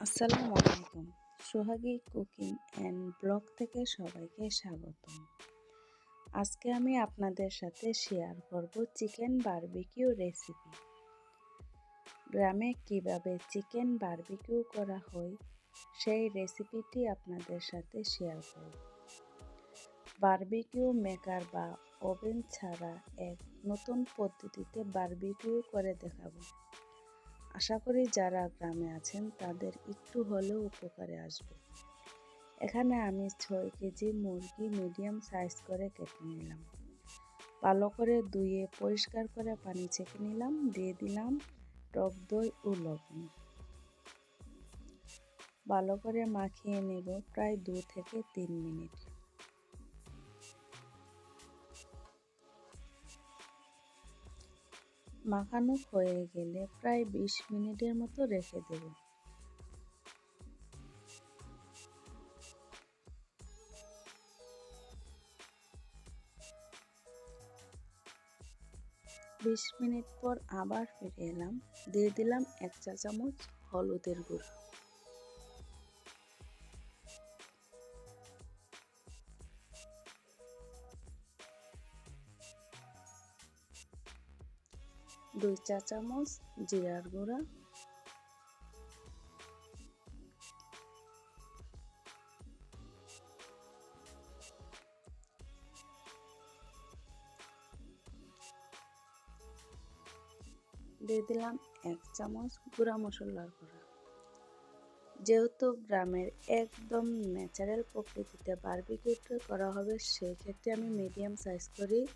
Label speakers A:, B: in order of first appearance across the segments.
A: আসসালামু আলাইকুম। সোহাগী cooking and blog থেকে সবাইকে স্বাগতম। আজকে আমি আপনাদের সাথে শেয়ার করব চিকেন বারবিকিউ রেসিপি। গ্রামে কীভাবে চিকেন বারবিকিউ করা হয়, সেই রেসিপিটি আপনাদের সাথে শেয়ার করব। বারবিকিউ মেকার বা ওভেন ছাড়া এক নতুন পদ্ধতিতে বারবিকিউ করে দেখাবো। আশা করি যারা গ্রামে আছেন তাদের একটু হলেও উপকারে আসবে। এখানে আমি ছয় কেজি মুরগি মিডিয়াম সাইজ করে কেটে নিলাম। ভালো করে ধুয়ে পরিষ্কার করে পানি ছেঁকে নিলাম, দিয়ে দিলাম টক দই ও লবণ। ভালো করে মাখিয়ে নেব প্রায় দু থেকে তিন মিনিট। মাখানো হয়ে গেলে প্রায় বিশ মিনিটের মতো রেখে দেব। বিশ মিনিট পর আবার ফিরে এলাম। দিয়ে দিলাম এক চা চামচ হলুদের গুঁড়ো। দুই চা চামচ জিরার গুঁড়া। দিয়ে দিলাম এক চামচ গুঁড়া মশলার গুঁড়া। যেহেতু গ্রামের একদম ন্যাচারাল প্রকৃতিতে বারবিকিউটা করা হবে, সেক্ষেত্রে আমি মিডিয়াম সাইজ করেই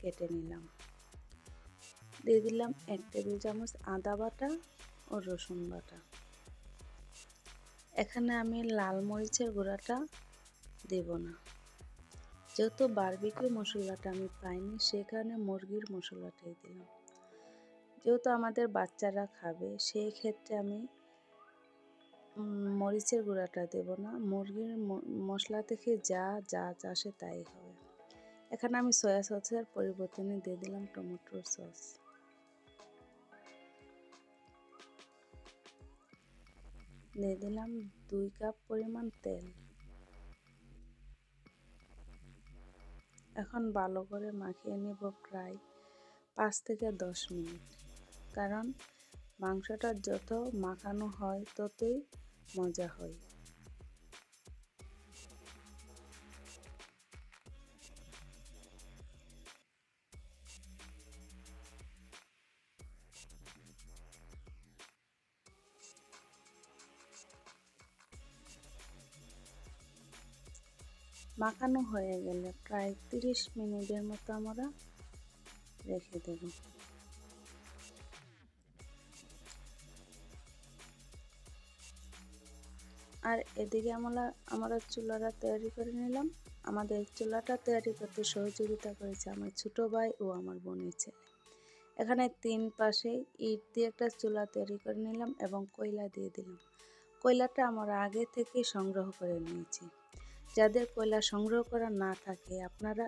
A: কেটে নিলাম। দিয়ে দিলাম এক টেবিল চামচ আদা বাটা ও রসুন বাটা। এখানে আমি লাল মরিচের গুঁড়াটা দেব না। যেহেতু বারবিকিউ মশলাটা আমি পাইনি সেখানে মুরগির মশলাটাই দিলাম। যেহেতু আমাদের বাচ্চারা খাবে, সেই ক্ষেত্রে আমি মরিচের গুঁড়াটা দেব না। মুরগির মশলা থেকে যা যা চাষে তাই হবে। এখানে আমি সয়া সসের পরিবর্তনে দিয়ে দিলাম টমেটোর সস দিয়ে দিলাম দুই কাপ পরিমাণ তেল। এখন ভালো করে মাখিয়ে নেব প্রায় পাঁচ থেকে দশ মিনিট। কারণ মাংসটা যত মাখানো হয়, ততই মজা হয়। মাখানো হয়ে গেলে প্রায় তিরিশ মিনিটের মতো আমরা রেখে দেব। আর এদিকে আমরা আমরা চুলাটা তৈরি করে নিলাম। আমাদের চুলাটা তৈরি করতে সহযোগিতা করেছে আমার ছোটো ভাই ও আমার বোনের ছেলে। এখানে তিন পাশে ইট দিয়ে একটা চুলা তৈরি করে নিলাম এবং কয়লা দিয়ে দিলাম। কয়লাটা আমরা আগে থেকে সংগ্রহ করে নিয়েছি। যাদের কয়লা সংগ্রহ করা না থাকে, আপনারা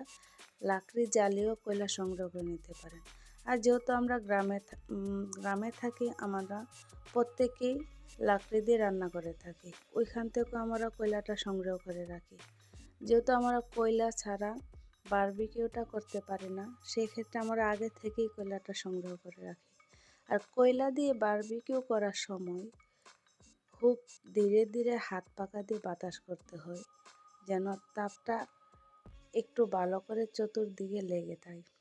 A: লাকড়ি জ্বালিয়েও কয়লা সংগ্রহ করে নিতে পারেন। আর যেহেতু আমরা গ্রামে গ্রামে থাকি, আমরা প্রত্যেকেই লাকড়ি দিয়ে রান্না করে থাকি। ওইখান থেকেও আমরা কয়লাটা সংগ্রহ করে রাখি। যেহেতু আমরা কয়লা ছাড়া বারবিকিউটা করতে পারি না, সেক্ষেত্রে আমরা আগে থেকেই কয়লাটা সংগ্রহ করে রাখি। আর কয়লা দিয়ে বারবিকিউ করার সময় খুব ধীরে ধীরে হাত পাকা দিয়ে বাতাস করতে হয়। যেন তাপটা একটু ভালো করে চতুর্দিকে লেগে থাকে।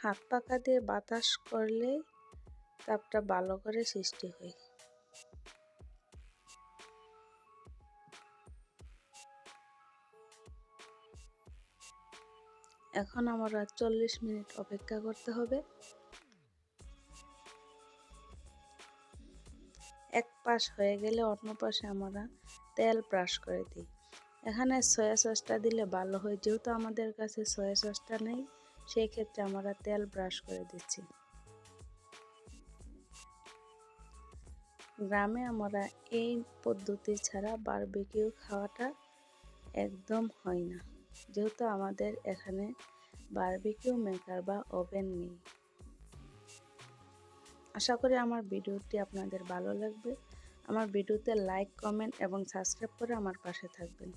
A: হাত পাখা দিয়ে বাতাস করলে তাপটা ভালো করে সৃষ্টি হয়। এখন আমরা চল্লিশ মিনিট অপেক্ষা করতে হবে। পাশ হয়ে গেলে অন্য পাশে আমরা তেল ব্রাশ করে দিই। এখানে সয়া সসটা দিলে ভালো হয়, যেহেতু আমাদের কাছে সয়া সসটা নেই সেই ক্ষেত্রে আমরা তেল ব্রাশ করে দিচ্ছি। গ্রামে আমরা এই পদ্ধতি ছাড়া বারবিকিউ খাওয়াটা একদম হয় না। যেহেতু আমাদের এখানে বারবিকিউ মেকার বা ওভেন নেই। আশা করি আমার ভিডিওটি আপনাদের ভালো লাগবে। আমার ভিডিওতে লাইক কমেন্ট এবং সাবস্ক্রাইব করে আমার পাশে থাকবেন।